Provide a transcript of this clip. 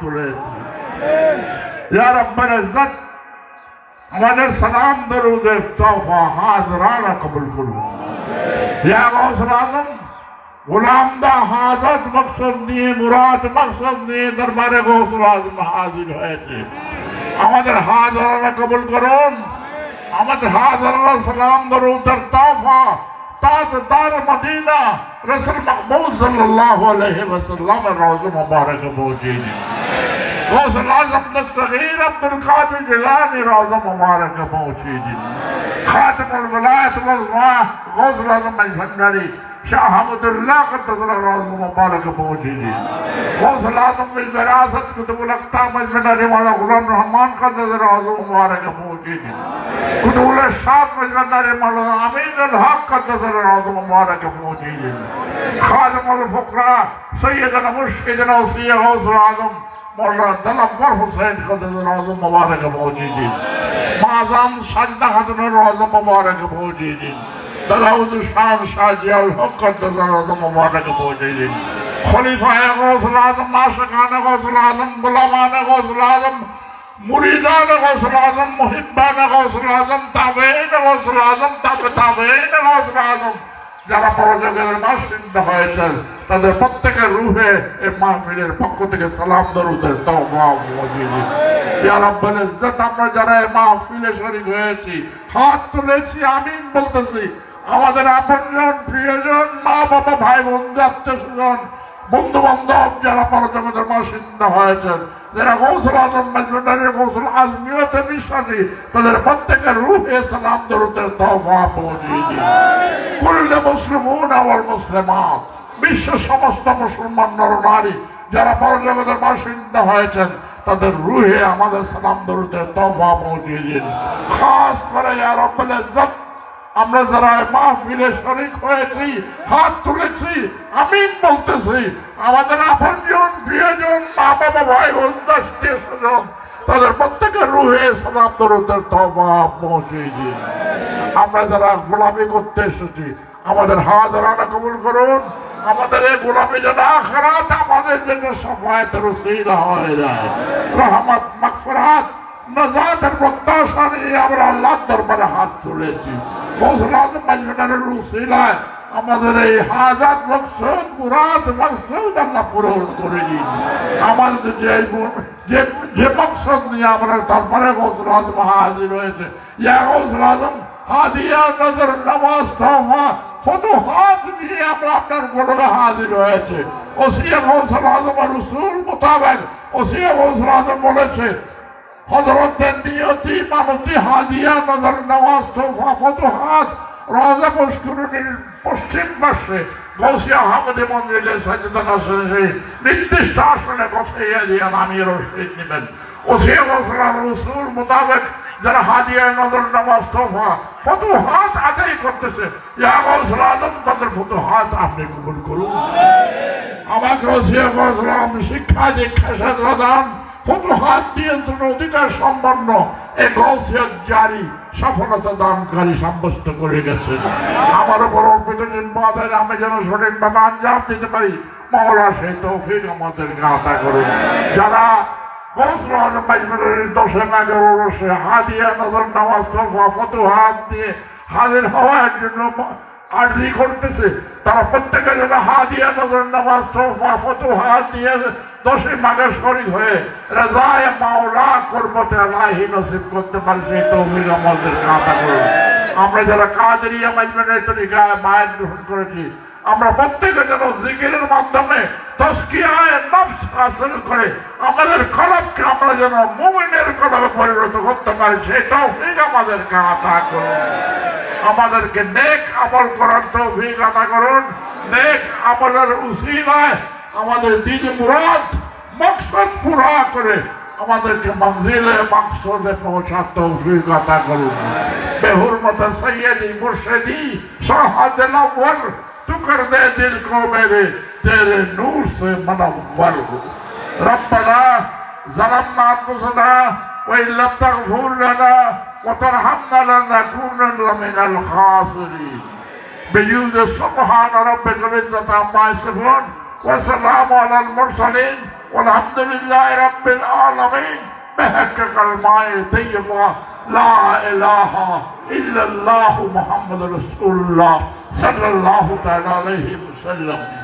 তুলেছি ইয়া রব্বাল ইজ্জত আমাদের সালাম দরুদের তোফা হাজরানা কবুল করুন ইয়া গৌসুল আজম গোলাম দা হাজত মকসদ নিয়ে মুরাদ মকসদ নিয়ে দরবারে গৌসুল আজম হাজির হয়েছে আমাদের হাজরানা কবুল করুন আমাদের হাজরানা সালাম দরুদের তোফা তাজদার মদিনা রসুল মকবুল সাল্লাল্লাহু আলাইহি ওয়াসাল্লাম রওজা মুবারক পৌঁছে غوث العظم دستغیر عبد القادر جلانی رازم مبارک پہنچی دی۔ خاتم الولایت واللہ غوث العظم سنگاری شاہ حمد اللہ کا تذرہ راز مبارک پہنچی جی۔ غوث العظم میں وراثت کتب الاقتام مجمدری مولا غلام رحمان کا تذرہ راز مبارک پہنچی جی۔ کتب الاشاق مجمدری مولا عمید الحق کا تذرہ راز مبارک پہنچی جی۔ خادم الفقراء سیدنا مرشدنا وسیع غوث العظم مولا دل اکبر حسین خدر راز مبارک پہنچی جی۔ معظم سجدہ خدر راز مبارک پہنچی جی۔ তারা হুজুর শাহ শাহ জিয়াউল হক করতম মহাটাকে পৌঁছে দিন। খলিফায় গৌসুল আজম মাসকানে গৌসুল আজম আজম মুরিদান আজম আজম আজম, তাবে আজম। যারা পরজগের বাসিন্দ তাদের প্রত্যেকের রুহে এই মাহফিলের পক্ষ থেকে সালাম, দরুদের আমরা যারা এই মাহফিলে শরীর হয়েছি, হাত তুলেছি, আমিন বলতেছি। আমাদের আপনজন প্রিয়জন মা বাবা ভাই বন্ধু আত্মীয় স্বজন বন্ধু বান্ধব যারা পরজগতের মাসিন্দ হয়েছেন যারা কৌশল আজম মেজমেন্টারের কৌশল আজমিয়তে বিশ্বাসী তাদের প্রত্যেকের রুহে সালাম দরুদের তফা কুল্লে মুসলিমুন আমার মুসলিমাত। বিশ্ব সমস্ত মুসলমান নর নারী যারা পরজগতের বাসিন্দা হয়েছেন তাদের রুহে আমাদের সালাম দরুদের তফা পৌঁছিয়ে দিন খাস করে আর ইজ্জত আমরা যারা মাহফিলে শরিক হয়েছি, হাত তুলেছি আমি বলতেছি, আমাদের আপনজন, প্রিয়জন মা বাবা ভাই বোন স্বজন, তাদের প্রত্যেকের রুহে সালাম, দরুদের পৌঁছিয়ে দিন আমরা যারা গোলামি করতে এসেছি, আমাদের হাত রানা কবুল করুন। আমাদের এই গোলামি যেন আখরাত আমাদের জন্য সফায়তের উসিলা হয়ে যায় রহমত মাকফরাত নজাতের প্রত্যাশা নিয়ে আমরা আল্লাহ দরবারে হাত তুলেছি। আমাদের এই হাজার মকসুদ মুরাদ মকসুদ আল্লাহ পূরণ করে দিন আমাদের যে যে মকসদ নিয়ে আমরা তারপরে গৌসুল আজম হাজির হয়েছে, ইয়া গৌসুল আজম হাদিয়া নজর নামাজ আমরা আপনার বলেছে হজরতের নিয়তি মানতি হাদিয়া নজর নামাজ তওবা ফতুহাত রাজা পুষ্করণীর পশ্চিম পাশে গৌসিয়া আহমদে মন্দিরে সচেতন আসনে নির্দিষ্ট আসনে বসাইয়া দিয়ে নামিয়ে রসিদ নেবেন। ওসিয়া গৌসলা রসুল মোতাবেক যারা হাদিয়া নজর নামাজ তোফা কত হাত আদায় করতেছে ইয়া গৌসলা আদম তাদের কত হাত আপনি কবুল করুন। আমাকে ওসিয়া গৌসলাম শিক্ষা দীক্ষা সাজা দান। কত হাত নিয়ন্ত্রণ অধিকার সম্পন্ন গৌসিয়ত জারি সফলতা দানকারী সাব্যস্ত করে গেছে। আমার উপর অর্পিত নির্বাচন আমি যেন সঠিকভাবে আঞ্জাম দিতে পারি, মহলা সেই তৌফিক আমাদেরকে আশা করুন। যারা দশে নাগের ওরসে হাদিয়া নজর নামাজ তরফা কত হাত দিয়ে হাজির হওয়ার জন্য আর্জি করতেছে। তারা প্রত্যেকে যেন হাদিয়া নজর নামাজ তরফা কত হাত দিয়ে দশে মাগের শরীর হয়ে রাজায় মাওলা কর্মতে আলাহি নসিব করতে পারে, সেই তৌফিক আমাদেরকে আশা করুন আমরা যারা কাদেরিয়া মাজমেনের তরিকায় মায়ের গ্রহণ করেছি, আমরা প্রত্যেকে যেন জিকিরের মাধ্যমে তস্কিয়ায় নফস হাসিল করে আমাদের কলবকে আমরা যেন মুমিনের কলবে পরিণত করতে পারি, সেই তৌফিক আমাদেরকে আশা করুন আমাদেরকে নেক আমল করার তৌফিক আদা করুন। নেক আমলের উসিলায় আমাদের দিন মুরাদ মকসদ পুরা করে আমাদেরকে মঞ্জিলে মকসদে পৌঁছার তৌফিক আদা করুন। বেহুরমত সৈয়দি মুর্শেদি শাহাদ আব্বাল تو کر دے دل کو میرے تیرے نور سے منور ہو ربنا ظلمنا وإن لم تغفر لنا وترحمنا لنكونن من الخاسرين. بجود سبحان ربك العزة عما يصفون وسلام على المرسلين والحمد لله رب العالمين بحقك الماء طيبة لا إله إلا الله محمد رسول الله صلى الله تعالى عليه وسلم